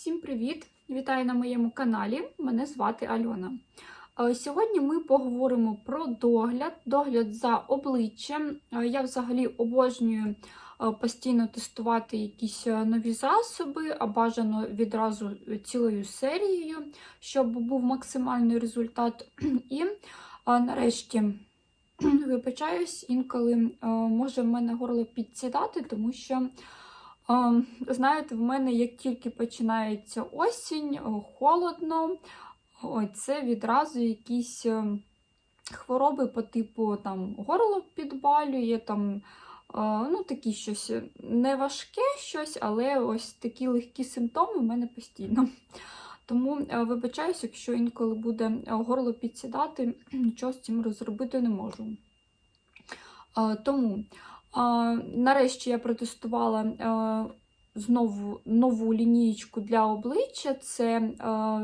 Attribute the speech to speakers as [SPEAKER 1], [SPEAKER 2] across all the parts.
[SPEAKER 1] Всім привіт! Вітаю на моєму каналі. Мене звати Альона. Е, Сьогодні ми поговоримо про догляд, догляд за обличчям. Е, Я взагалі обожнюю е, постійно тестувати якісь нові засоби, а бажано відразу цілою серією, щоб був максимальний результат. І нарешті. Вибачаюсь, інколи може в мене горло підсідати, тому що Знаєте, в мене як тільки починається осінь, холодно, це відразу якісь ем, хвороби по типу там горло підбалює, там, е, ну, такі щось не важке щось, але ось такі легкі симптоми в мене постійно. Тому е, вибачаюсь, якщо інколи буде е, горло підсідати, нічого з цим розробити не можу. Е, Тому Нарешті я протестувала а, знову нову лінієчку для обличчя це а,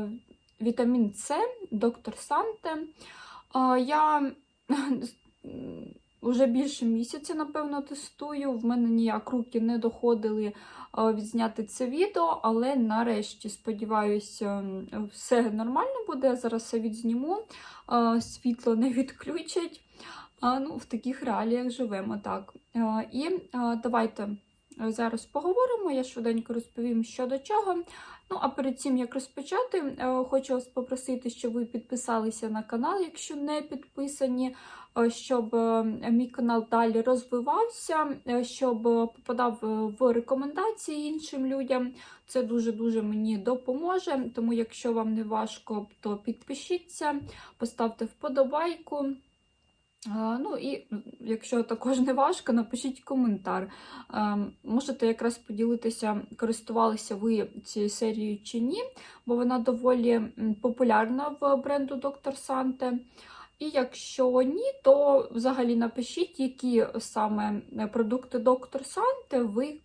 [SPEAKER 1] вітамін С, доктор Санте. Я вже більше місяця, напевно, тестую. В мене ніяк руки не доходили а, відзняти це відео, але нарешті, сподіваюся, все нормально буде. Зараз все відзніму, світло не відключать. Ну, В таких реаліях живемо так. І давайте зараз поговоримо. Я швиденько розповім, що до чого. Ну, а перед цим, як розпочати, е, хочу вас попросити, щоб ви підписалися на канал, якщо не підписані, е, щоб е, мій канал далі розвивався, е, щоб попадав в рекомендації іншим людям. Це дуже-дуже мені допоможе. Тому, якщо вам не важко, то підпишіться, поставте вподобайку. Ну і якщо також не важко, напишіть коментар. Можете якраз поділитися, користувалися ви цією серією чи ні, бо вона доволі популярна в бренду Доктор Sante. І якщо ні, то взагалі напишіть, які саме продукти Dr. Sante ви е,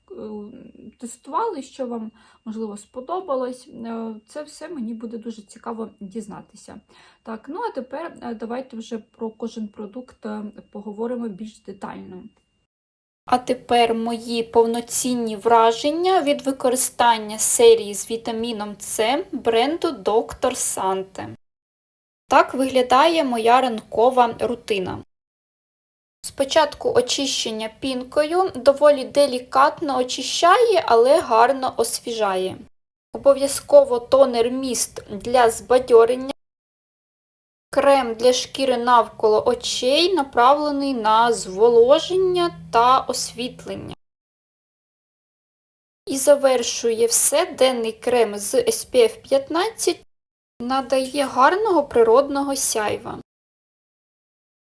[SPEAKER 1] тестували, що вам можливо сподобалось. Е, Це все мені буде дуже цікаво дізнатися. Так, ну а тепер е, давайте вже про кожен продукт е, поговоримо більш детально. А тепер мої повноцінні враження від використання серії з вітаміном С бренду Dr. Sante. Так виглядає моя ранкова рутина. Спочатку очищення пінкою доволі делікатно очищає, але гарно освіжає. Обов'язково тонер міст для збадьорення. Крем для шкіри навколо очей направлений на зволоження та освітлення. І завершує все денний крем з SPF 15 надає гарного природного сяйва.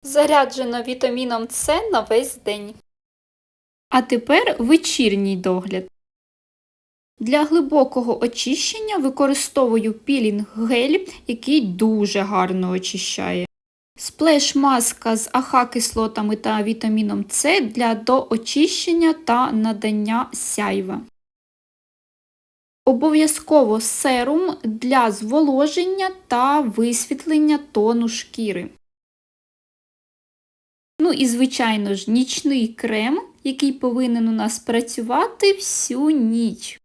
[SPEAKER 1] Заряджена вітаміном С на весь день. А тепер вечірній догляд. Для глибокого очищення використовую пілінг-гель, який дуже гарно очищає. Сплеш-маска з АХ-кислотами та вітаміном С для доочищення та надання сяйва. Обов'язково серум для зволоження та висвітлення тону шкіри. Ну і, звичайно ж, нічний крем, який повинен у нас працювати всю ніч.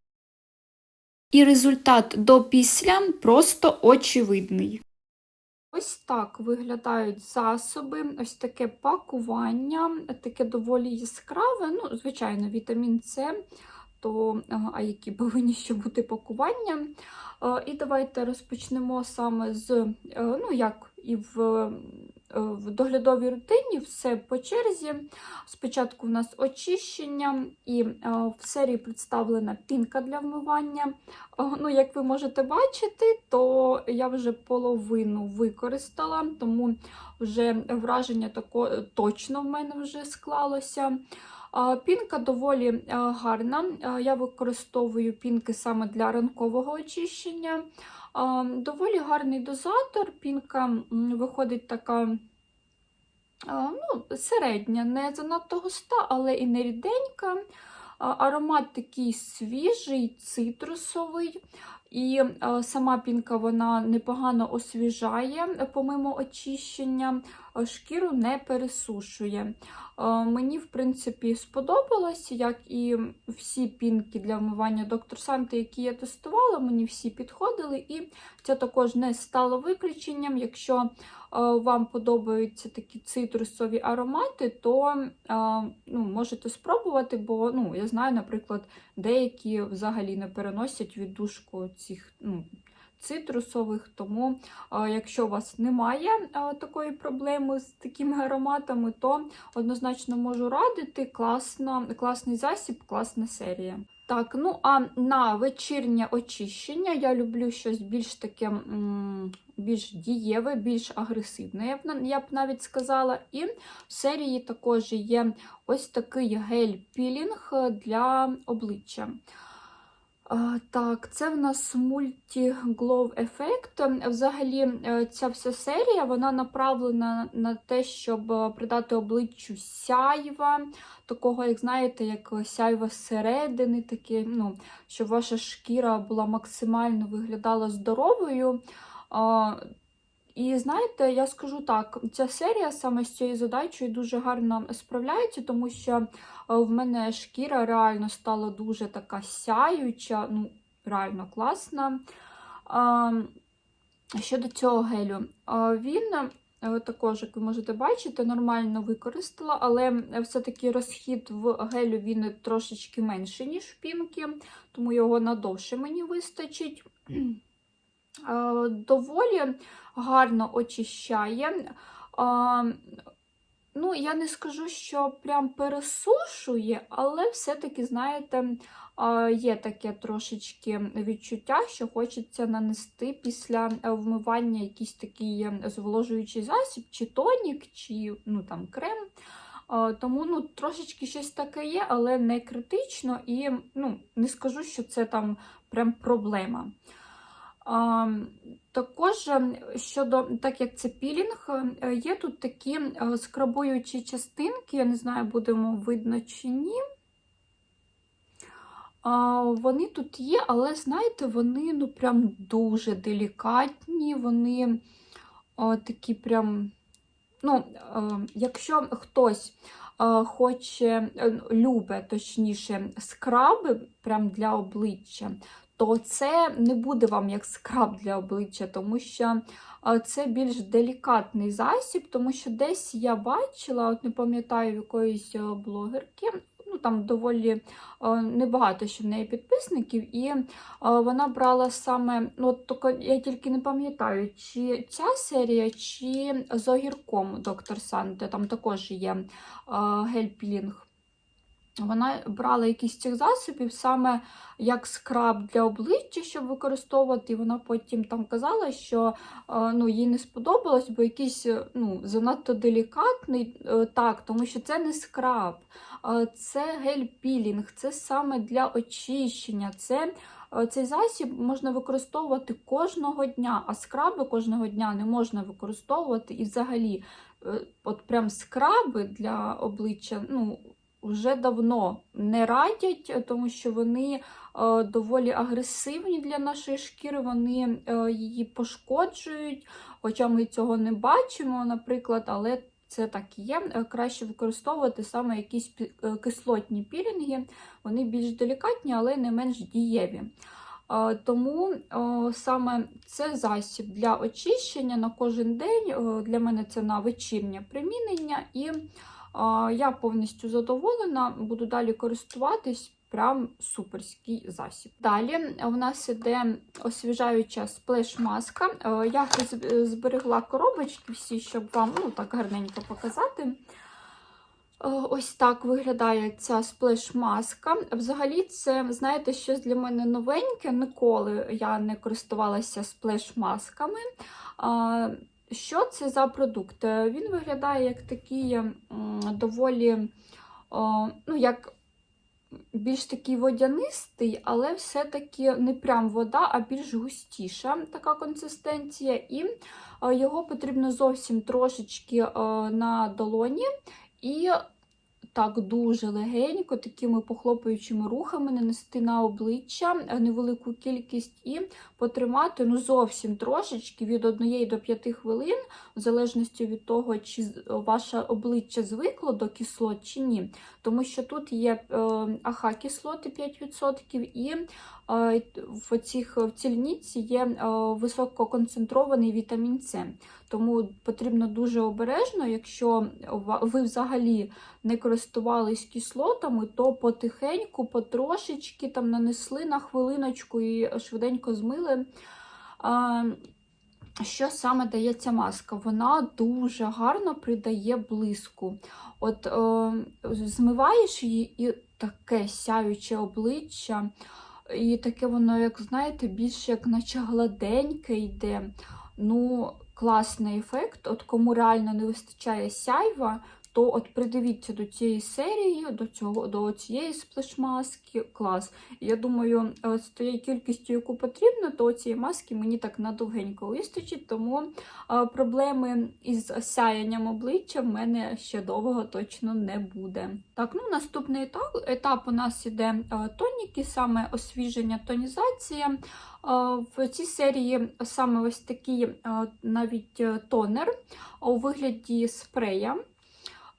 [SPEAKER 1] І результат до після просто очевидний. Ось так виглядають засоби, ось таке пакування, таке доволі яскраве. Ну, звичайно, вітамін С, то а які повинні ще бути пакування. І давайте розпочнемо саме з, ну, як і в в доглядовій рутині все по черзі. Спочатку у нас очищення, і в серії представлена пінка для вмивання. Ну, Як ви можете бачити, то я вже половину використала, тому вже враження тако, точно в мене вже склалося. Пінка доволі гарна. Я використовую пінки саме для ранкового очищення. Доволі гарний дозатор. Пінка виходить така ну, середня, не занадто густа, але і не ріденька. Аромат такий свіжий, цитрусовий. І сама пінка вона непогано освіжає, помимо очищення. е, шкіру не пересушує. Е, Мені, в принципі, сподобалось, як і всі пінки для вмивання доктор Санти, які я тестувала, мені всі підходили, і це також не стало виключенням. Якщо е, вам подобаються такі цитрусові аромати, то е, ну, можете спробувати, бо ну, я знаю, наприклад, деякі взагалі не переносять віддушку цих ну, цитрусових. Тому, е, якщо у вас немає такої проблеми з такими ароматами, то однозначно можу радити. Класно, класний засіб, класна серія. Так, ну а на вечірнє очищення я люблю щось більш таке більш дієве, більш агресивне, я б, навіть сказала. І в серії також є ось такий гель-пілінг для обличчя. Так, це в нас мульті ефект. Взагалі, е, ця вся серія вона направлена на те, щоб е, придати обличчю сяйва, такого, як знаєте, як сяйва зсередини, таке, ну, щоб ваша шкіра була максимально виглядала здоровою. І знаєте, я скажу так, ця серія саме з цією задачею дуже гарно справляється, тому що е, в мене шкіра реально стала дуже така сяюча, ну, реально класна. Щодо цього гелю, він е, також, як ви можете бачити, нормально використала, але все-таки розхід в гелю він трошечки менший, ніж в пінки, тому його надовше мені вистачить. Е, Доволі гарно очищає. Ну, я не скажу, що прям пересушує, але все-таки, знаєте, є таке трошечки відчуття, що хочеться нанести після е, вмивання якийсь такий е, зволожуючий засіб, чи тонік, чи ну, там, крем. Тому ну, трошечки щось таке є, але не критично, і ну, не скажу, що це там прям проблема. Також е, щодо, так як це пілінг, е, є тут такі е, скрабуючі частинки, я не знаю, будемо видно чи ні. Вони тут є, але, знаєте, вони ну, прям дуже делікатні, вони такі прям. Ну, е, якщо хтось е, хоче, любить, точніше, скраби прям для обличчя, то це не буде вам як скраб для обличчя, тому що це більш делікатний засіб, тому що десь я бачила, от не пам'ятаю якоїсь е, блогерки, ну там доволі е, небагато ще в неї підписників, і е, вона брала саме, ну от я тільки не пам'ятаю, чи ця серія, чи з огірком доктор Санте, там також є гель-пілінг. Вона брала якісь цих засобів саме як скраб для обличчя, щоб використовувати. І вона потім там казала, що е, ну, їй не сподобалось, бо якийсь е, ну, занадто делікатний, е, так, тому що це не скраб, це гель-пілінг, це саме для очищення. Це цей засіб можна використовувати кожного дня, а скраби кожного дня не можна використовувати. І взагалі, от прям скраби для обличчя, ну, вже давно не радять, тому що вони е, доволі агресивні для нашої шкіри, вони е, її пошкоджують, хоча ми цього не бачимо, наприклад, але це так є. Е, Краще використовувати саме якісь кислотні пілінги, вони більш делікатні, але не менш дієві. Тому саме це засіб для очищення на кожен день. Для мене це на вечірнє примінення, і Я повністю задоволена, буду далі користуватись. Прям суперський засіб. Далі у нас іде освіжаюча сплеш-маска. Е, Я зберегла коробочки всі, щоб вам ну, так гарненько показати. Е, Ось так виглядає ця сплеш-маска. Взагалі, це, знаєте, щось для мене новеньке. Ніколи я не користувалася сплеш-масками. Що це за продукт? Е, Він виглядає як такий доволі, ну, як більш такий водянистий, але все-таки не прям вода, а більш густіша така консистенція. І е, його потрібно зовсім трошечки е, на долоні. І так дуже легенько, такими похлопуючими рухами нанести на обличчя невелику кількість і потримати ну зовсім трошечки від 1 до 5 хвилин, в залежності від того, чи ваше обличчя звикло до кислот чи ні. Тому що тут є е, АХ-кислоти 5% і е, в, цих, в цій лінійці є е, висококонцентрований вітамін С. Тому потрібно дуже обережно, якщо ви взагалі не користувались кислотами, то потихеньку, потрошечки там нанесли на хвилиночку і швиденько змили. А, що саме дає ця маска? Вона дуже гарно придає блиску. От змиваєш її і таке сяюче обличчя, і таке воно, як знаєте, більше як наче гладеньке йде. Ну, класний ефект. От кому реально не вистачає сяйва, то от придивіться до цієї серії, до цього, до цієї сплеш-маски, клас. Я думаю, е, з тією кількістю, яку потрібно, то цієї маски мені так надовгенько вистачить, тому е, проблеми із сяянням обличчя в мене ще довго точно не буде. Так, ну наступний етап, етап у нас іде е, тоніки, саме освіження, тонізація. В цій серії саме ось такий навіть тонер у вигляді спрея.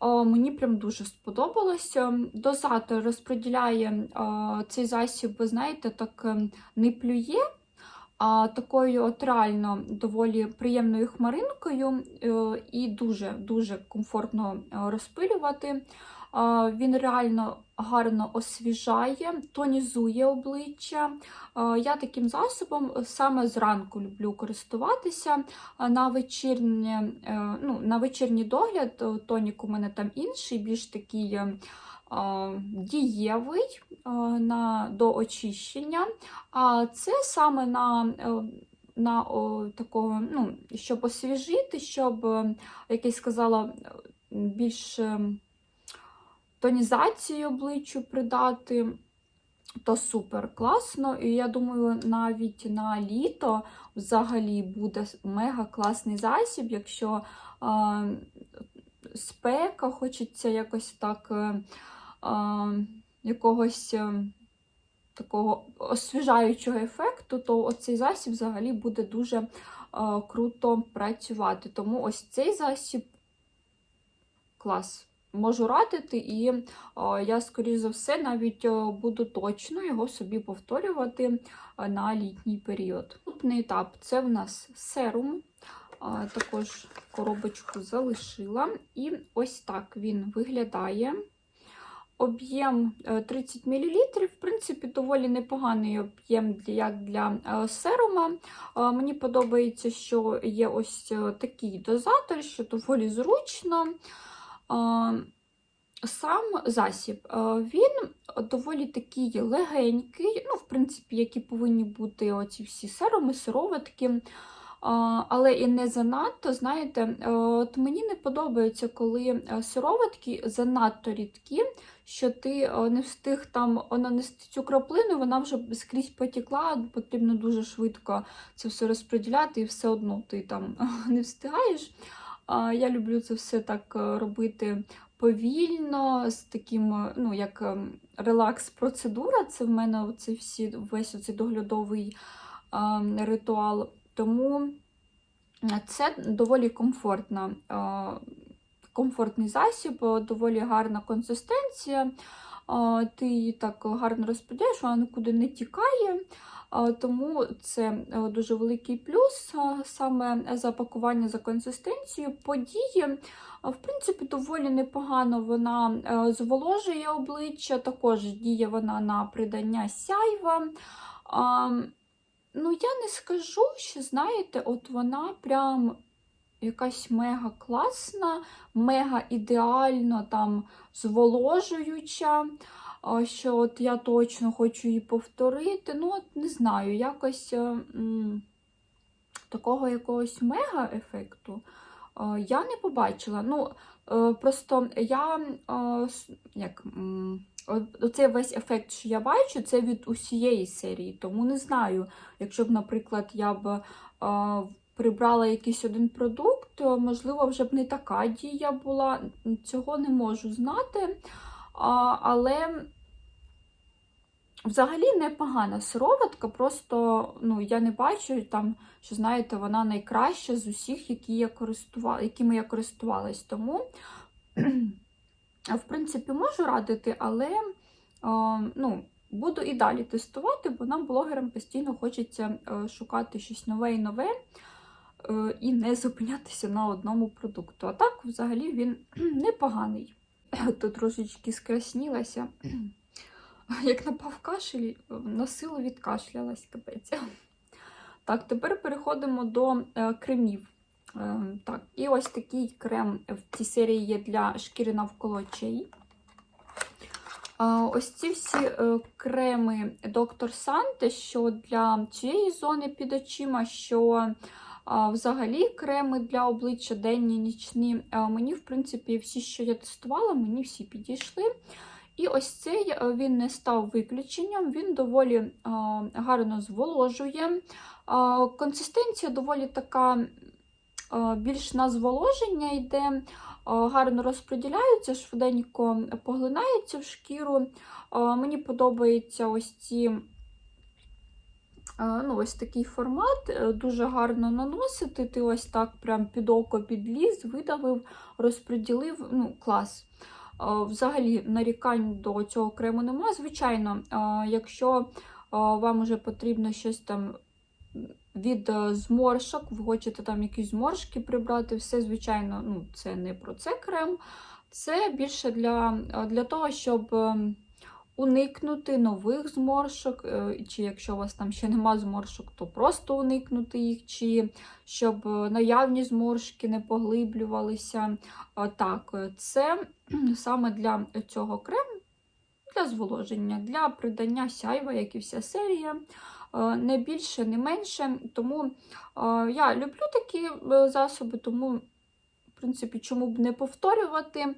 [SPEAKER 1] Мені прям дуже сподобалося. Дозатор розподіляє цей засіб, ви знаєте, так ем, не плює, а такою от реально доволі приємною хмаринкою е, і дуже-дуже комфортно е, розпилювати. Він реально гарно освіжає, тонізує обличчя. Я таким засобом саме зранку люблю користуватися. На вечірнє, е, ну, на вечірній догляд е, тонік у мене там інший, більш такий е, дієвий на, до очищення. А це саме на, на о, такого, ну, щоб освіжити, щоб, як я сказала, більш тонізації обличчю придати. То супер класно, і я думаю, навіть на літо взагалі буде мега класний засіб, якщо е, спека, хочеться якось так е, е, якогось е, такого освіжаючого ефекту, то оцей засіб взагалі буде дуже е, круто працювати. Тому ось цей засіб клас. Можу радити, і я, скоріш за все, навіть буду точно його собі повторювати е, на літній період. Наступний етап це в нас серум. Також коробочку залишила. І ось так він виглядає. Об'єм е, 30 мл, в принципі, доволі непоганий об'єм як для е, серума. Е, Мені подобається, що є ось е, такий дозатор, що доволі зручно. Сам засіб, він доволі такий легенький, ну, в принципі, які повинні бути оці всі серуми, сироватки, але і не занадто, знаєте, от мені не подобається, коли е, сироватки занадто рідкі, що ти е, не встиг там нанести цю краплину, вона вже скрізь потекла, потрібно дуже швидко це все розподіляти, і все одно ти там не встигаєш. Я люблю це все так е, робити повільно, з таким, е, ну, як ем, релакс-процедура. Це в мене оце всі, весь оцей доглядовий ем, ритуал. Тому це доволі комфортна, е, комфортний засіб, доволі гарна консистенція. Ти її так гарно розподіляєш, вона нікуди не тікає. Тому це е, дуже великий плюс саме за пакування за консистенцією. Події, в принципі, доволі непогано вона е, зволожує обличчя, також діє вона на придання сяйва. Ну, я не скажу, що, знаєте, от вона прям якась мега класна, мега ідеально там зволожуюча, що от я точно хочу її повторити. Ну, от не знаю, якось е, м, такого якогось мега-ефекту е, я не побачила. Ну, е, просто я як. Оцей весь ефект, що я бачу, це від усієї серії. Тому не знаю, якщо б, наприклад, я б прибрала якийсь один продукт, можливо, вже б не така дія була. Цього не можу знати. А, але взагалі непогана сироватка, просто ну, я не бачу там, що знаєте, вона найкраща з усіх, які я користувала, якими я користувалась. Тому, в принципі, можу радити, але а, ну, буду і далі тестувати, бо нам, блогерам, постійно хочеться е, шукати щось нове і нове. е, І не зупинятися на одному продукту. А так, взагалі, він непоганий. Тут трошечки скраснілася. Як напав кашель, на силу відкашлялась капець. Так, тепер переходимо до е, кремів. Е, так, і ось такий крем в цій серії є для шкіри навколо очей. Ось ці всі е, креми Доктор Санте, що для цієї зони під очима, що взагалі креми для обличчя денні, нічні. Мені, в принципі, всі, що я тестувала, мені всі підійшли. І ось цей е, він не став виключенням, він доволі е, гарно зволожує. Консистенція доволі така е, більш на зволоження йде, гарно розподіляється, швиденько поглинається в шкіру. Мені подобається ось ці. Е, Ну, ось такий формат, е, дуже гарно наносити. Ти ось так прям під око підліз, видавив, розподілив. Ну, клас. Е, Взагалі нарікань до цього крему нема. Звичайно, якщо вам вже потрібно щось там від зморшок, ви хочете там якісь зморшки прибрати, все, звичайно, ну, це не про це крем. Це більше для, для того, щоб е, уникнути нових зморшок, е, чи якщо у вас там ще нема зморшок, то просто уникнути їх, чи щоб е, наявні зморшки не поглиблювалися. Так, е, це саме для цього крему, для зволоження, для придання сяйва, як і вся серія. Не більше, не менше. Тому я люблю такі засоби, тому, в принципі, чому б не повторювати,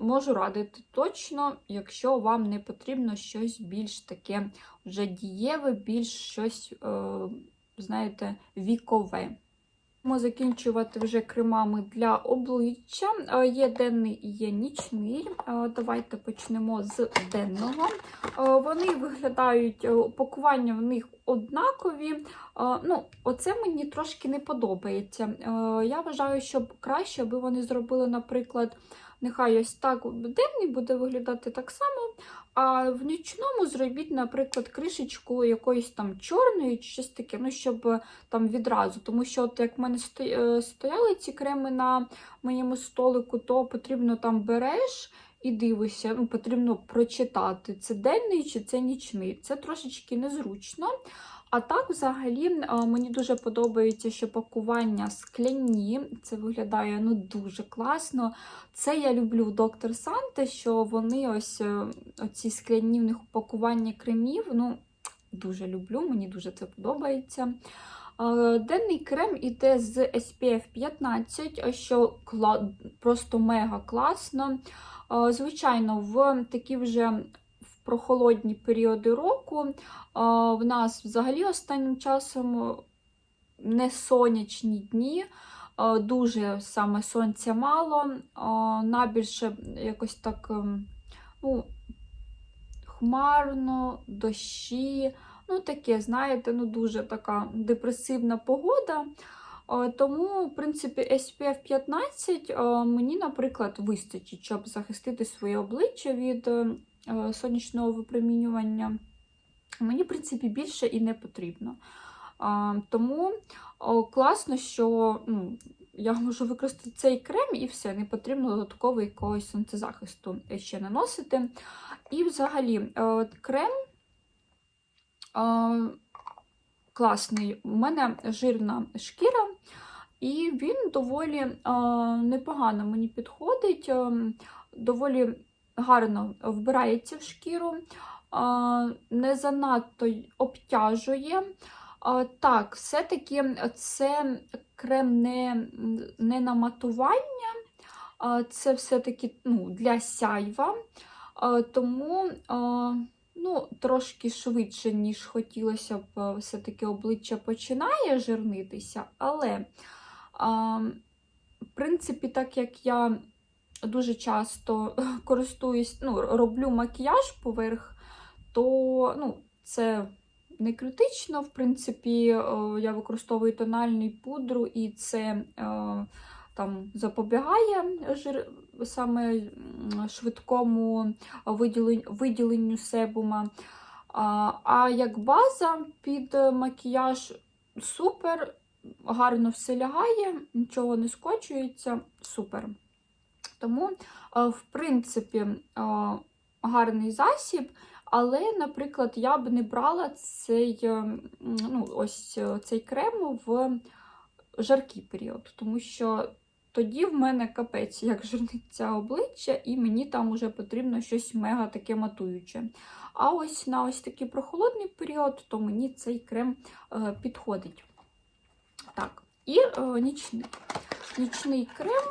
[SPEAKER 1] можу радити точно, якщо вам не потрібно щось більш таке вже дієве, більш щось, е, знаєте, вікове. Будемо закінчувати вже кремами для обличчя. Є денний і є нічний. Давайте почнемо з денного. Вони виглядають, е, пакування в них однакові. Ну, Оце мені трошки не подобається. Я вважаю, що краще, аби вони зробили, наприклад, нехай ось так денний буде виглядати так само, а в нічному зробіть, наприклад, кришечку якоїсь там чорної чи щось таке, ну, щоб е, там відразу. Тому що, от як в мене е, стояли ці креми на моєму столику, то потрібно там береш і дивишся, ну, потрібно прочитати, це денний чи це нічний. Це трошечки незручно. А так, взагалі, мені дуже подобається, що пакування скляні. Це виглядає ну, дуже класно. Це я люблю Доктор Санте, що вони ось е, оці скляні в них упакування кремів. Ну, дуже люблю, мені дуже це подобається. Денний крем іде з SPF 15, що просто мега класно. Звичайно, в такі вже прохолодні періоди року е, в нас взагалі останнім часом не сонячні дні. е, Дуже саме сонця мало, е, набільше якось так ем, ну, хмарно, дощі. Ну, таке, знаєте, ну дуже така депресивна погода. Е, Тому, в принципі, SPF 15 е, мені, наприклад, вистачить, щоб захистити своє обличчя від е, е, сонячного випромінювання. Мені, в принципі, більше і не потрібно. Тому класно, що ну, я можу використати цей крем і все, не потрібно додатково якогось сонцезахисту ще наносити. І взагалі, е, крем е, класний. У мене жирна шкіра, і він доволі е, непогано мені підходить, е, доволі гарно вбирається в шкіру, не занадто обтяжує. Так, все-таки це крем не, не на матування, це все-таки ну, для сяйва. Тому ну, трошки швидше, ніж хотілося б, все-таки обличчя починає жирнитися, але, в принципі, так як я дуже часто користуюсь, ну, роблю макіяж поверх, то ну, це не критично. В принципі, е, я використовую тональний пудру, і це е, там запобігає жир, саме швидкому виділенню, виділенню себума. А, а як база під макіяж супер, гарно все лягає, нічого не скочується, супер. Тому, е, в принципі, е, гарний засіб, але, наприклад, я б не брала цей, е, ну, ось цей крем в жаркий період, тому що тоді в мене капець, як жирниться обличчя, і мені там уже потрібно щось мега таке матуюче. А ось на ось такий прохолодний період, то мені цей крем підходить. Так, і е, нічний. Нічний крем.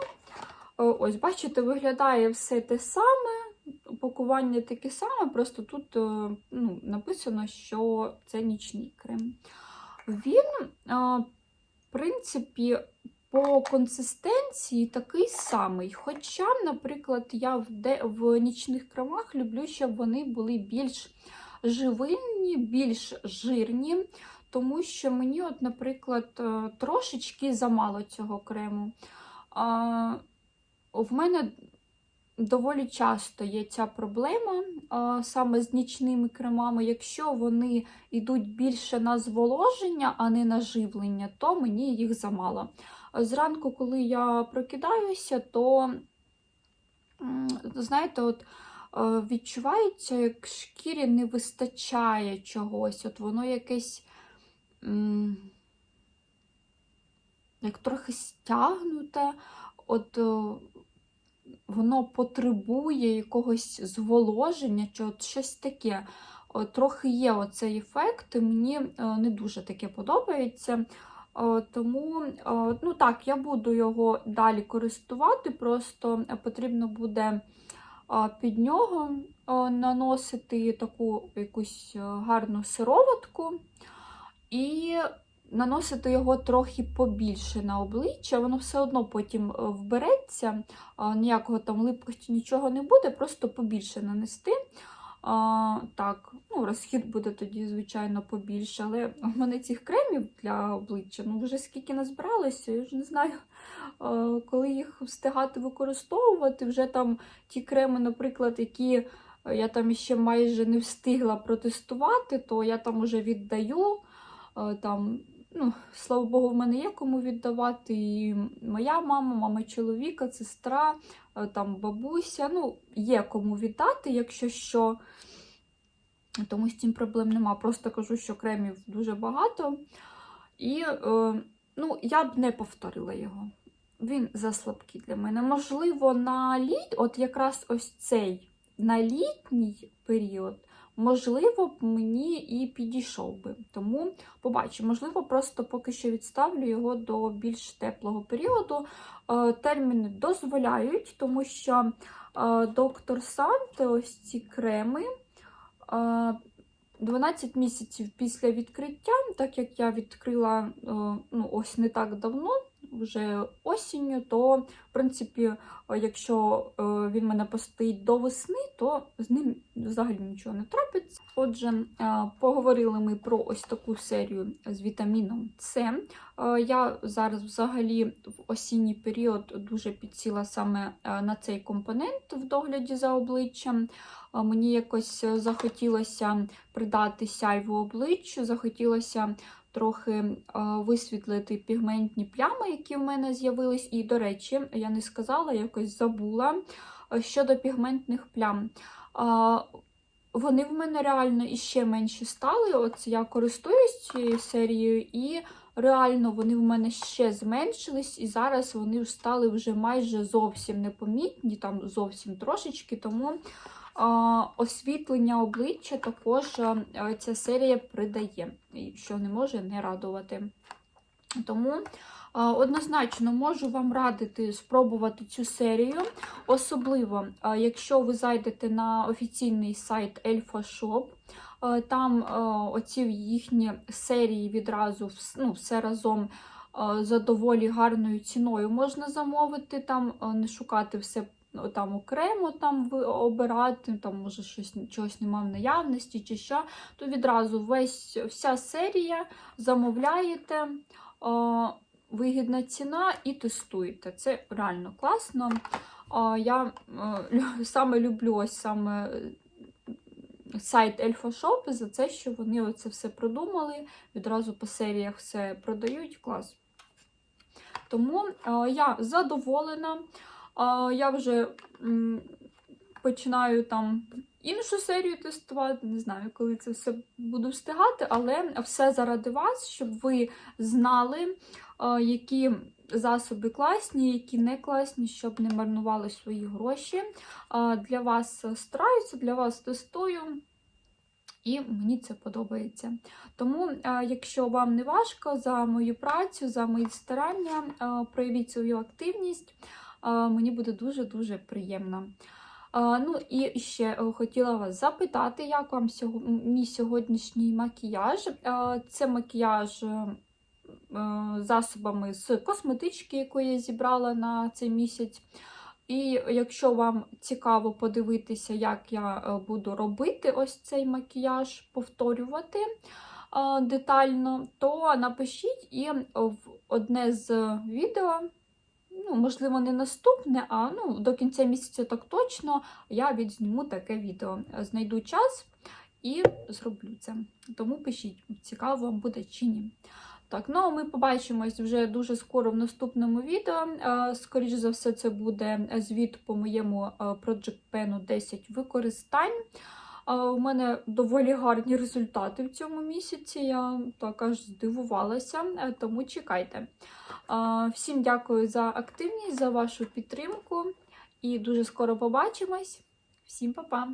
[SPEAKER 1] Е, ось, бачите, виглядає все те саме. Упакування таке саме, просто тут е, ну, написано, що це нічний крем. Він, е, в принципі, по консистенції такий самий. Хоча, наприклад, я в, де, в нічних кремах люблю, щоб вони були більш живильні, більш жирні, тому що мені, от, наприклад, трошечки замало цього крему. В мене доволі часто є ця проблема саме з нічними кремами. Якщо вони йдуть більше на зволоження, а не на живлення, то мені їх замало. Зранку, коли я прокидаюся, то, знаєте, от е, відчувається, як шкірі не вистачає чогось. От воно якесь як трохи стягнуте, от воно потребує якогось зволоження, чи от щось таке. Трохи є оцей ефект, і мені е, не дуже таке подобається. Е, Тому, е, ну так, я буду його далі користувати, просто потрібно буде е, під нього е, наносити таку якусь е, гарну сироватку і наносити його трохи побільше на обличчя, воно все одно потім е, вбереться, ніякого там липкості нічого не буде, просто побільше нанести. А, так, ну, розхід буде тоді, звичайно, побільше, але в мене цих кремів для обличчя ну, вже скільки назбиралося, я вже не знаю, а, коли їх встигати використовувати. Вже там ті креми, наприклад, які я там ще майже не встигла протестувати, то я там уже віддаю. А, там, ну, Слава Богу, в мене є кому віддавати. І моя мама, мама чоловіка, сестра, е, там бабуся. Ну, є кому віддати, якщо що. Тому з цим проблем нема. Просто кажу, що кремів дуже багато. І е, ну, я б не повторила його. Він заслабкий для мене. Можливо, на літ, от якраз ось цей на літній період, можливо, б мені і підійшов би. Тому побачу, можливо, просто поки що відставлю його до більш теплого періоду. Е, Терміни дозволяють, тому що е, доктор Санте, ось ці креми. е, 12 місяців після відкриття, так як я відкрила е, ну, ось не так давно, вже осінню, то, в принципі, е, якщо е, він мене постоїть до весни, то з ним взагалі нічого не трапиться. Отже, е, поговорили ми про ось таку серію з вітаміном С. Я зараз взагалі в осінній період дуже підсіла саме на цей компонент в догляді за обличчям. Мені якось захотілося придати сяйву обличчю, захотілося трохи висвітлити пігментні плями, які в мене з'явились. І, до речі, я не сказала, якось забула щодо пігментних плям. Вони в мене реально іще менші стали. От я користуюсь цією серією, і реально вони в мене ще зменшились, і зараз вони стали вже майже зовсім непомітні, там зовсім трошечки. Тому освітлення обличчя також ця серія придає, що не може не радувати. Тому однозначно можу вам радити спробувати цю серію. Особливо, якщо ви зайдете на офіційний сайт Elfa Shop, там оці їхні серії відразу ну, все разом за доволі гарною ціною можна замовити, там не шукати все там окремо там обирати, там може щось чогось немає в наявності чи що, то відразу весь вся серія замовляєте. Вигідна ціна і тестуєте. Це реально класно. Я саме люблю ось саме е, сайт Elfoshop за це, що вони оце все продумали, відразу по серіях все продають. Клас. Тому я задоволена. Е, я вже починаю там іншу серію тестувати. Не знаю, коли це все буду встигати, але все заради вас, щоб ви знали, які засоби класні, які не класні, щоб не марнували свої гроші. Для вас стараюся, для вас тестую. І мені це подобається. Тому, якщо вам не важко за мою працю, за мої старання, проявіть свою активність, мені буде дуже-дуже приємно. Ну і ще е, хотіла вас запитати, як вам мій сьогоднішній макіяж. Це макіяж е, е, засобами з косметички, яку я зібрала на цей місяць. І якщо вам цікаво подивитися, як я буду робити ось цей макіяж, повторювати детально, то напишіть і в одне з відео, ну, можливо, не наступне, а ну, до кінця місяця так точно я відзніму таке відео. Знайду час і зроблю це. Тому пишіть, цікаво вам буде чи ні. Так, ну ми побачимось вже дуже скоро в наступному відео. Скоріше за все, це буде звіт по моєму Project Pen 10 використань. У мене доволі гарні результати в цьому місяці. Я так аж здивувалася, е, тому чекайте. Всім дякую за активність, за вашу підтримку і дуже скоро побачимось. Всім па-па!